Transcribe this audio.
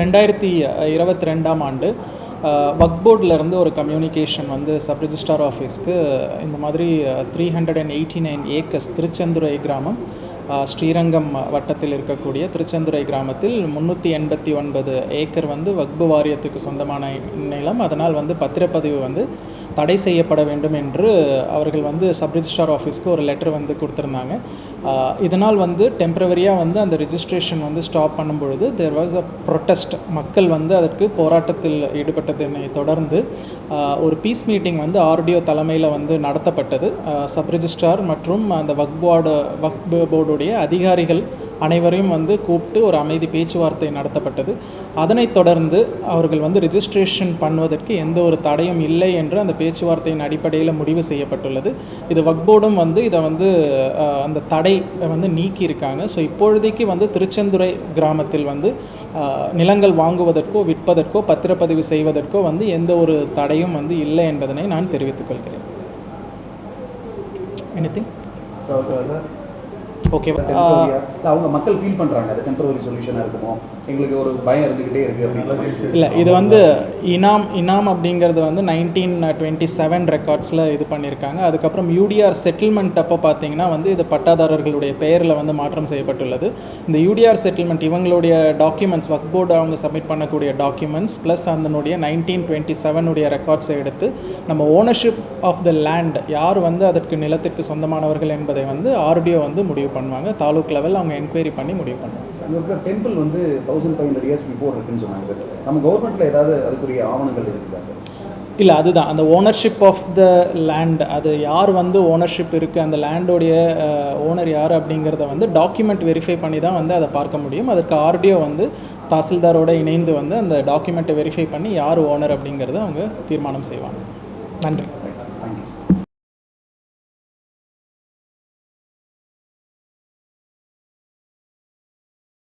ரெண்டாயிரத்தி இருபத்தி ரெண்டாம் ஆண்டு வக் போர்டிலேருந்து ஒரு கம்யூனிகேஷன் வந்து சப் ரிஜிஸ்டார் ஆஃபீஸ்க்கு இந்த மாதிரி three hundred and eighty nine acres Thiruchendurai கிராமம் ஸ்ரீரங்கம் வட்டத்தில் இருக்கக்கூடிய திருச்செந்துரை கிராமத்தில் முந்நூற்றி எண்பத்தி ஒன்பது ஏக்கர் வந்து வக்பு வாரியத்துக்கு சொந்தமான நிலம். அதனால் வந்து பத்திரப்பதிவு வந்து தடை செய்யப்பட வேண்டும் என்று அவர்கள் வந்து சப் ரிஜிஸ்ட்ரார் ஆஃபீஸ்க்கு ஒரு லெட்டர் வந்து கொடுத்துருந்தாங்க. இதனால் வந்து டெம்பரவரியாக வந்து அந்த ரிஜிஸ்ட்ரேஷன் வந்து ஸ்டாப் பண்ணும் பொழுது தேர் வாஸ் அ ப்ரொட்டஸ்ட் மக்கள் வந்து அதற்கு போராட்டத்தில் ஈடுபட்டதனை தொடர்ந்து ஒரு பீஸ் மீட்டிங் வந்து ஆர்டிஓ தலைமையில் வந்து நடத்தப்பட்டது. சப் ரிஜிஸ்ட்ரார் மற்றும் அந்த வக் போர்டு வக் போர்டுடைய அதிகாரிகள் அனைவரையும் வந்து கூப்பிட்டு ஒரு அமைதி பேச்சுவார்த்தை நடத்தப்பட்டது. அதனைத் தொடர்ந்து அவர்கள் வந்து ரிஜிஸ்ட்ரேஷன் பண்ணுவதற்கு எந்த ஒரு தடையும் இல்லை என்று அந்த பேச்சுவார்த்தையின் அடிப்படையில் முடிவு செய்யப்பட்டுள்ளது. இது வக்போர்டும் வந்து இதை வந்து அந்த தடை வந்து நீக்கியிருக்காங்க. ஸோ இப்பொழுதைக்கு வந்து திருச்செந்துறை கிராமத்தில் வந்து நிலங்கள் வாங்குவதற்கோ விற்பதற்கோ பத்திரப்பதிவு செய்வதற்கோ வந்து எந்த ஒரு தடையும் வந்து இல்லை என்பதனை நான் தெரிவித்துக் கொள்கிறேன். Anything okay? இல்ல, அவங்க மக்கள் ஃபீல் பண்றாங்க அது டெம்பரரி சொல்யூஷனாக இருக்குமோ எங்களுக்கு ஒரு பயம் இருந்துகிட்டே இருக்கு அப்படின்னு இல்லை இது வந்து இனாம் இனாம் அப்படிங்கிறது வந்து நைன்டீன் டுவெண்ட்டி செவன் ரெக்கார்ட்ஸில் இது பண்ணியிருக்காங்க. அதுக்கப்புறம் யூடிஆர் செட்டில்மெண்ட் அப்போ பார்த்தீங்கன்னா வந்து இது பட்டாதாரர்களுடைய பெயரில் வந்து மாற்றம் செய்யப்பட்டுள்ளது. இந்த யூடிஆர் செட்டில்மெண்ட் இவங்களுடைய டாக்குமெண்ட்ஸ் ஒர்க் போர்டு அவங்க சப்மிட் பண்ணக்கூடிய டாக்குமெண்ட்ஸ் ப்ளஸ் அதனுடைய நைன்டீன் டுவெண்ட்டி செவனுடைய ரெக்கார்ட்ஸை எடுத்து நம்ம ஓனர்ஷிப் ஆஃப் த லேண்ட் யார் வந்து அதற்கு நிலத்திற்கு சொந்தமானவர்கள் என்பதை வந்து ஆர்டிஓ வந்து முடிவு பண்ணுவாங்க. தாலுக் லெவல் அவங்க என்கொயரி பண்ணி முடிவு பண்ணுவாங்க. இருக்கிற டெம்பிள் வந்து thousand five hundred years before இருக்குன்னு சொன்னாங்க சார். நம்ம கவர்மெண்ட்டில் ஏதாவது அதுக்குரிய ஆவணங்கள் இருக்குதா சார்? இல்லை அதுதான். அந்த ஓனர்ஷிப் ஆஃப் த லேண்ட் அது யார் வந்து ஓனர்ஷிப் இருக்குது அந்த லேண்டோடைய ஓனர் யார் அப்படிங்கிறத வந்து டாக்குமெண்ட் வெரிஃபை பண்ணி தான் வந்து அதை பார்க்க முடியும். அதுக்கு ஆர்டிஓ வந்து தாசில்தாரோட இணைந்து வந்து அந்த டாக்குமெண்ட்டை வெரிஃபை பண்ணி யார் ஓனர் அப்படிங்கிறத அவங்க தீர்மானம் செய்வாங்க. நன்றி. தேங்க்யூ